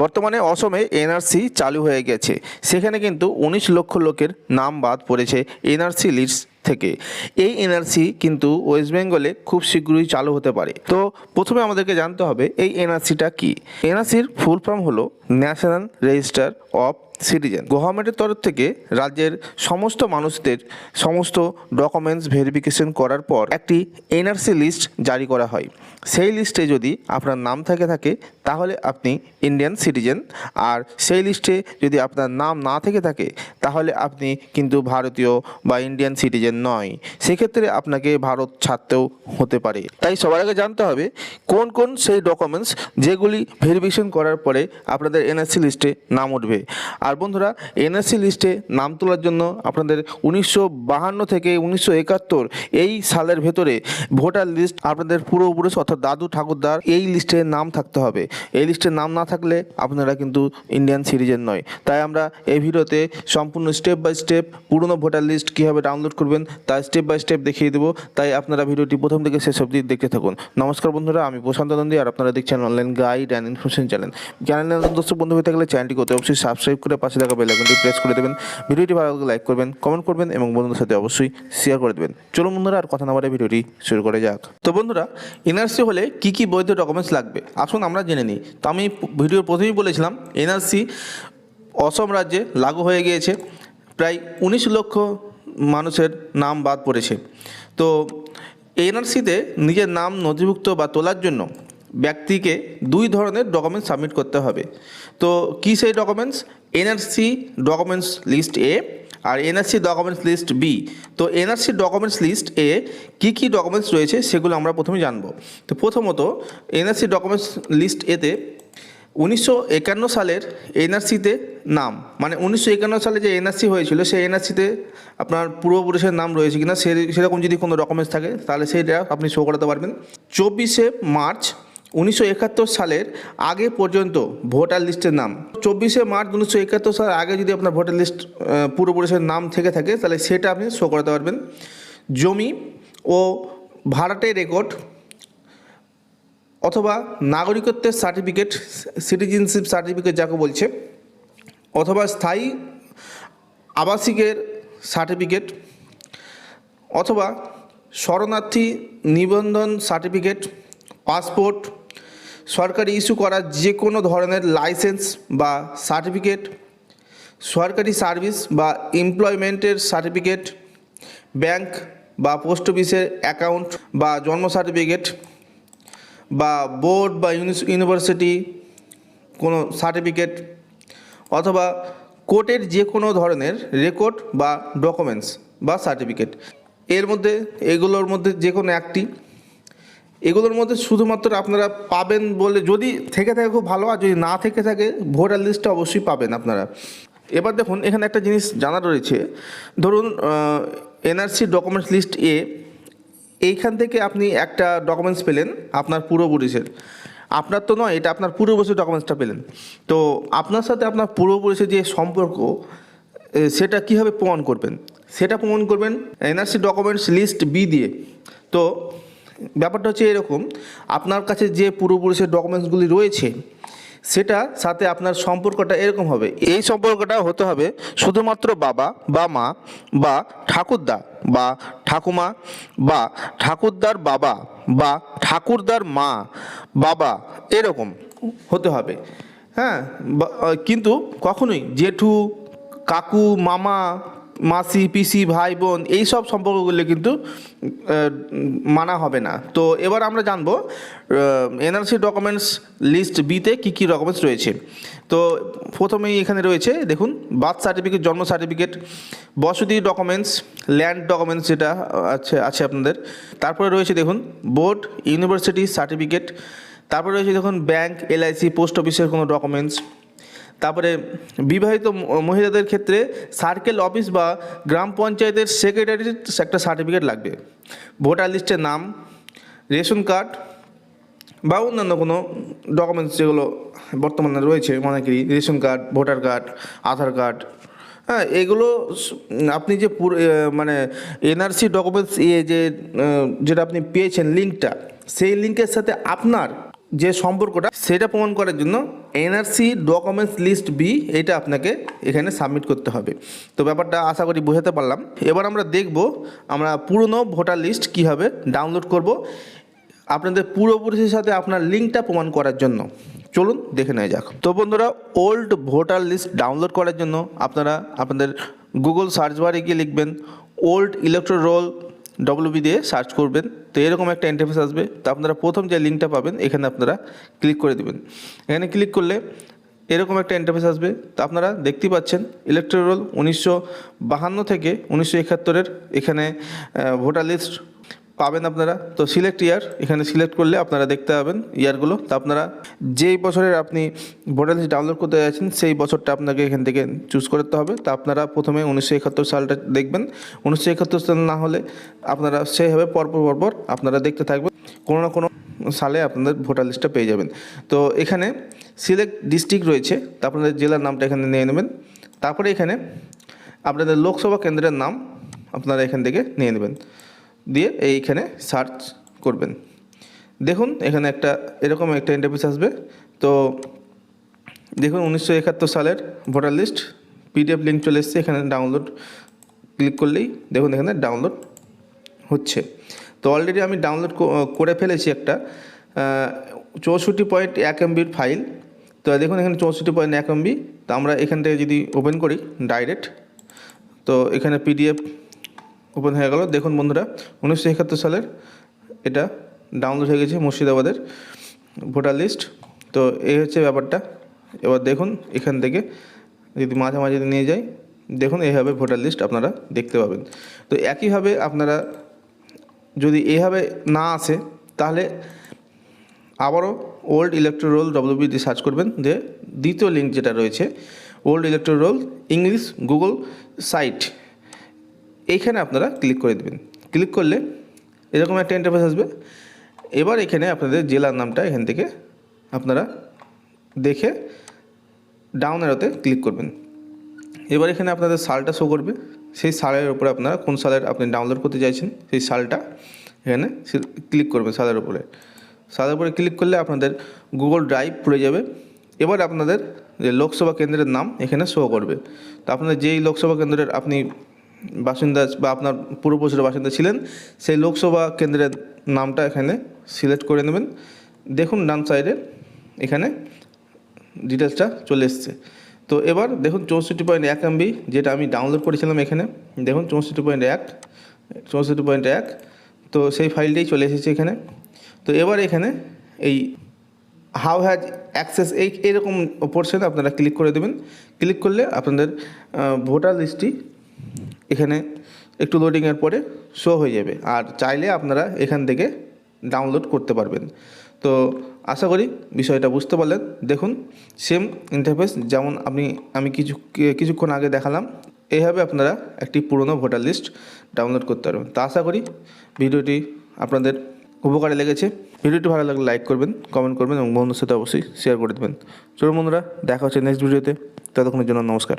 বর্তমানে অসমে এনআরসি চালু হয়ে গেছে। সেখানে কিন্তু উনিশ লক্ষ লোকের নাম বাদ পড়েছে এনআরসি লিস্ট থেকে। এই এনআরসি কিন্তু ওয়েস্ট বেঙ্গলে খুব শীঘ্রই চালু হতে পারে। তো প্রথমে আমাদেরকে জানতে হবে, এই এনআরসিটা কি? এনআরসির ফুল ফর্ম হলো ন্যাশনাল রেজিস্টার অফ সিটিজেন। গভর্নমেন্টের তরফ থেকে রাজ্যের সমস্ত মানুষদের সমস্ত ডকুমেন্টস ভেরিফিকেশন করার পর একটি এনআরসি লিস্ট জারি করা হয়। সেই লিস্টে যদি আপনার নাম থেকে থাকে তাহলে আপনি ইন্ডিয়ান সিটিজেন আর সেই লিস্টে যদি আপনার নাম না থেকে থাকে, তাহলে আপনি কিন্তু ভারতীয় বা ইন্ডিয়ান সিটিজেন নয়। সেক্ষেত্রে আপনাকে ভারত ছাড়তেও হতে পারে। তাই সবার আগে জানতে হবে, কোন কোন সেই ডকুমেন্টস যেগুলি ভেরিফিকেশন করার পরে আপনাদের এনআরসি লিস্টে নাম উঠবে। আর বন্ধুরা এনআরসি লিস্টে নাম তোলার জন্য আপনাদের উনিশশো বাহান্ন থেকে উনিশশো একাত্তর এই সালের ভেতরে ভোটার লিস্ট আপনাদের পূর্বপুরুষ অর্থাৎ দাদু ঠাকুরদার এই লিস্টে নাম থাকতে হবে। এই লিস্টে নাম না থাকলে আপনারা কিন্তু ইন্ডিয়ান সিটিজেন নয়। তাই আমরা এই ভিডিওতে সম্পূর্ণ স্টেপ বাই স্টেপ পুরনো ভোটার লিস্ট কীভাবে ডাউনলোড করবেন, তা স্টেপ বাই স্টেপ দেখিয়ে দেবো। তাই আপনারা ভিডিওটি প্রথম থেকে শেষ অবধি দেখতে থাকুন। নমস্কার বন্ধুরা, আমি প্রশান্ত নন্দী আর আপনারা দেখছেন online guide and information channel চ্যানেলে দর্শক বন্ধু হয়ে থাকলে চ্যানেলটি করতে অবশ্যই সাবস্ক্রাইব করে পাশে থাকা বেল আইকনটি প্রেস করে দেবেন। ভিডিওটি ভালো লাগলে লাইক করবেন কমেন্ট করবেন এবং বন্ধুদের সাথে অবশ্যই শেয়ার করে দেবেন। চলুন বন্ধুরা, আর কথা না বাড়ে ভিডিওটি শুরু করে যাক। তো বন্ধুরা এনআরসি হলে কি কি বৈধ ডকুমেন্টস লাগবে? আসুন আমরা জেনে নিই তো আমি ভিডিওর প্রথমেই বলেছিলাম, এনআরসি অসম রাজ্যে লাগু হয়ে গিয়েছে। প্রায় উনিশ লক্ষ মানুষের নাম বাদ পড়েছে। তো এনআরসিতে নিজের নাম নথিভুক্ত বা তোলার জন্য ব্যক্তিকে দুই ধরনের ডকুমেন্টস সাবমিট করতে হবে। তো কী সেই documents? NRC documents list A R NRC documents list B তো এনআরসি ডকুমেন্টস লিস্ট এ কী কী ডকুমেন্টস রয়েছে সেগুলো আমরা প্রথমে জানব। তো প্রথমত এনআরসি ডকুমেন্টস লিস্ট এতে উনিশশো একান্ন সালের এনআরসিতে নাম মানে উনিশশো একান্ন সালে যে এনআরসি হয়েছিল সেই এনআরসিতে আপনার পূর্বপুরুষের নাম রয়েছে কিনা সে সেরকম যদি কোনো ডকুমেন্টস থাকে তাহলে সেইটা আপনি শো করাতে পারবেন। চব্বিশে মার্চ উনিশশো একাত্তর সালের আগে পর্যন্ত ভোটার লিস্টের নাম। চব্বিশে মার্চ উনিশশো একাত্তর সালের আগে যদি আপনার ভোটার লিস্ট পূর্বপুরুষের নাম থেকে থাকে, তাহলে সেটা আপনি শো করাতে পারবেন। জমি ও ভাড়াটের রেকর্ড অথবা নাগরিকত্বের সার্টিফিকেট সিটিজেনশিপ সার্টিফিকেট যাকে বলছে, অথবা স্থায়ী আবাসিকের সার্টিফিকেট অথবা শরণার্থী নিবন্ধন সার্টিফিকেট পাসপোর্ট সরকারি ইস্যু করা যে কোনো ধরনের লাইসেন্স বা সার্টিফিকেট, সরকারি সার্ভিস বা এমপ্লয়মেন্টের সার্টিফিকেট, ব্যাংক বা পোস্ট অফিসের অ্যাকাউন্ট বা জন্ম সার্টিফিকেট বা বোর্ড বা ইউনিভার্সিটি কোনো সার্টিফিকেট অথবা কোর্টের যে কোনো ধরনের রেকর্ড বা ডকুমেন্টস বা সার্টিফিকেট। এর মধ্যে, এগুলোর মধ্যে যে কোনো একটি এগুলোর মধ্যে শুধুমাত্র আপনারা পাবেন বলে যদি থেকে থাকে খুব ভালো, আর যদি না থেকে থাকে, ভোটার লিস্টটা অবশ্যই পাবেন আপনারা। এবার দেখুন, এখানে একটা জিনিস জানা রয়েছে। ধরুন এনআরসি ডকুমেন্টস লিস্ট এ এইখান থেকে আপনি একটা ডকুমেন্টস পেলেন আপনার পূর্বপুরুষের আপনার তো নয়, এটা আপনার পূর্বপুরুষের ডকুমেন্টসটা পেলেন। তো আপনার সাথে আপনার পূর্বপুরুষের যে সম্পর্ক সেটা কীভাবে প্রমাণ করবেন? সেটা প্রমাণ করবেন এনআরসি ডকুমেন্টস লিস্ট বি দিয়ে। তো ব্যাপারটা হচ্ছে এরকম, আপনার কাছে যে পূর্বপুরুষের ডকুমেন্টসগুলি রয়েছে, সেটা সাথে আপনার সম্পর্কটা এরকম হবে। এই সম্পর্কটা হতে হবে শুধুমাত্র বাবা বা মা বা ঠাকুরদা বা ঠাকুমা বা ঠাকুরদার বাবা বা ঠাকুরদার মা বাবা, এরকম হতে হবে। হ্যাঁ কিন্তু কখনোই জেঠু, কাকু, মামা মাসি, পিসি, ভাই, বোন এই সব সম্পর্কগুলো কিন্তু মানা হবে না। তো এবার আমরা জানব এনআরসি ডকুমেন্টস লিস্ট বিতে কী কী ডকুমেন্টস রয়েছে। তো প্রথমেই এখানে রয়েছে, দেখুন বার্থ সার্টিফিকেট জন্ম সার্টিফিকেট বসতি ডকুমেন্টস ল্যান্ড ডকুমেন্টস যেটা আছে আছে আপনাদের। তারপরে রয়েছে, দেখুন বোর্ড ইউনিভার্সিটি সার্টিফিকেট তারপরে রয়েছে, দেখুন ব্যাংক এলআইসি পোস্ট অফিসের কোনো ডকুমেন্টস তারপরে বিবাহিত মহিলাদের ক্ষেত্রে সার্কেল অফিস বা গ্রাম পঞ্চায়েতের সেক্রেটারির একটা সার্টিফিকেট লাগবে। ভোটার লিস্টের নাম, রেশন কার্ড বা অন্যান্য কোনো ডকুমেন্টস যেগুলো বর্তমানে রয়েছে অনেকেরই ration card voter card Aadhaar card হ্যাঁ এগুলো আপনি যে পুরো মানে এনআরসি ডকুমেন্টস ইয়ে যে যেটা আপনি পেয়েছেন লিঙ্কটা সেই লিঙ্কের সাথে আপনার যে সম্পর্কটা, সেটা প্রমাণ করার জন্য এনআরসি ডকুমেন্টস লিস্ট বি এটা আপনাকে এখানে সাবমিট করতে হবে। তো ব্যাপারটা আশা করি বোঝাতে পারলাম। এবার আমরা দেখব আমরা পুরনো ভোটার লিস্ট কীভাবে ডাউনলোড করব, আপনাদের পূর্বপুরুষের সাথে আপনার লিঙ্কটা প্রমাণ করার জন্য। চলুন দেখে নেওয়া যাক। তো বন্ধুরা ওল্ড ভোটার লিস্ট ডাউনলোড করার জন্য আপনারা আপনাদের গুগল সার্চ বারে গিয়ে লিখবেন ওল্ড ইলেকট্রো রোল ডব্লিউবি দিয়ে সার্চ করবেন। তো এরকম একটা ইন্টারফেস আসবে। তো আপনারা প্রথম যে লিঙ্কটা পাবেন, এখানে আপনারা ক্লিক করে দেবেন। এখানে ক্লিক করলে এরকম একটা ইন্টারফেস আসবে। তো আপনারা দেখতে পাচ্ছেন ইলেকট্রিক রোল উনিশশো বাহান্ন থেকে উনিশশো একাত্তরের এখানে ভোটার লিস্ট পাবেন আপনারা। তো সিলেক্ট ইয়ার এখানে সিলেক্ট করলে আপনারা দেখতে পাবেন ইয়ারগুলো তো আপনারা যেই বছরের আপনি ভোটার লিস্ট ডাউনলোড করতে যাচ্ছেন, সেই বছরটা আপনাকে এখান থেকে চুজ করতে হবে। তো আপনারা প্রথমে উনিশশো একাত্তর সালটা দেখবেন। উনিশশো একাত্তর সাল না হলে আপনারা সেইভাবে পরপর পরপর আপনারা দেখতে থাকবেন। কোনো না কোনো সালে আপনাদের ভোটার লিস্টটা পেয়ে যাবেন। তো এখানে সিলেক্ট ডিস্ট্রিক্ট রয়েছে। তা আপনাদের জেলার নামটা এখানে নিয়ে নেবেন। তারপরে এখানে আপনাদের লোকসভা কেন্দ্রের নাম আপনারা এখান থেকে নিয়ে নেবেন। দিয়ে এইখানে সার্চ করবেন। দেখুন, এখানে একটা এরকম একটা ইন্টারভিউস আসবে। তো দেখুন, উনিশশো একাত্তর সালের ভোটার লিস্ট পিডিএফ লিঙ্ক চলে এসছে। এখানে ডাউনলোড ক্লিক করলেই দেখুন, এখানে ডাউনলোড হচ্ছে। তো অলরেডি আমি ডাউনলোড করে ফেলেছি একটা চৌষট্টি পয়েন্ট এক এমবির ফাইল তো দেখুন, এখানে চৌষট্টি পয়েন্ট এক এমবি তো আমরা এখান থেকে যদি ওপেন করি ডাইরেক্ট তো এখানে পিডিএফ ওপেন হয়ে গেল। দেখুন বন্ধুরা, উনিশশো একাত্তর সালের এটা ডাউনলোড হয়ে গেছে মুর্শিদাবাদের ভোটার লিস্ট তো এই হচ্ছে ব্যাপারটা। এবার দেখুন, এখান থেকে যদি মাঝামাঝি নিয়ে যাই, দেখুন এইভাবে ভোটার লিস্ট আপনারা দেখতে পাবেন। তো একইভাবে আপনারা যদি এইভাবে না আসে, তাহলে আবারও ওল্ড ইলেকট্রো রোল ডব্লিউবি দিয়ে সার্চ করবেন, যে দ্বিতীয় লিঙ্ক যেটা রয়েছে old electro roll English Google site এইখানে আপনারা ক্লিক করে দেবেন। ক্লিক করলে এরকম একটা ইন্টারফেস আসবে। এবার এখানে আপনাদের জেলার নামটা এখান থেকে আপনারা দেখে ডাউন এরোতে ক্লিক করবেন। এবার এখানে আপনাদের সালটা শো করবে। সেই সালের উপরে আপনারা কোন সালের আপনি ডাউনলোড করতে চাইছেন, সেই সালটা এখানে ক্লিক করবেন সালের উপরে। সালের উপরে ক্লিক করলে আপনাদের গুগল ড্রাইভ পড়ে যাবে। এবার আপনাদের যে লোকসভা কেন্দ্রের নাম এখানে শো করবে। তো আপনাদের যেই লোকসভা কেন্দ্রের আপনি বাসিন্দা বা আপনার পূর্বপুরুষের বাসিন্দা ছিলেন, সেই লোকসভা কেন্দ্রের নামটা এখানে সিলেক্ট করে নেবেন। দেখুন ডান সাইডে এখানে ডিটেলসটা চলে এসছে। তো এবার দেখুন চৌষট্টি পয়েন্ট এক এমবি যেটা আমি ডাউনলোড করেছিলাম এখানে, দেখুন চৌষট্টি পয়েন্ট এক, চৌষট্টি পয়েন্ট এক, তো সেই ফাইলটাই চলে এসেছে এখানে। তো এবার এখানে এই হাউ হ্যাজ অ্যাক্সেস এই এরকম পোর্শনে আপনারা ক্লিক করে দেবেন। ক্লিক করলে আপনাদের ভোটার লিস্টটি এখানে একটু লোডিংয়ের পরে শো হয়ে যাবে। আর চাইলে আপনারা এখান থেকে ডাউনলোড করতে পারবেন। তো আশা করি বিষয়টা বুঝতে পারলেন। দেখুন সেম ইন্টারফেস যেমন আপনি, আমি কিছু, কিছুক্ষণ আগে দেখালাম, এইভাবে আপনারা একটি পুরনো ভোটার লিস্ট ডাউনলোড করতে পারবেন। তো আশা করি ভিডিওটি আপনাদের উপকারে লেগেছে। ভিডিওটি ভালো লাগলে লাইক করবেন কমেন্ট করবেন এবং বন্ধুর সাথে অবশ্যই শেয়ার করে দেবেন। চলুন বন্ধুরা, দেখা হচ্ছে নেক্সট ভিডিওতে ততক্ষণের জন্য নমস্কার।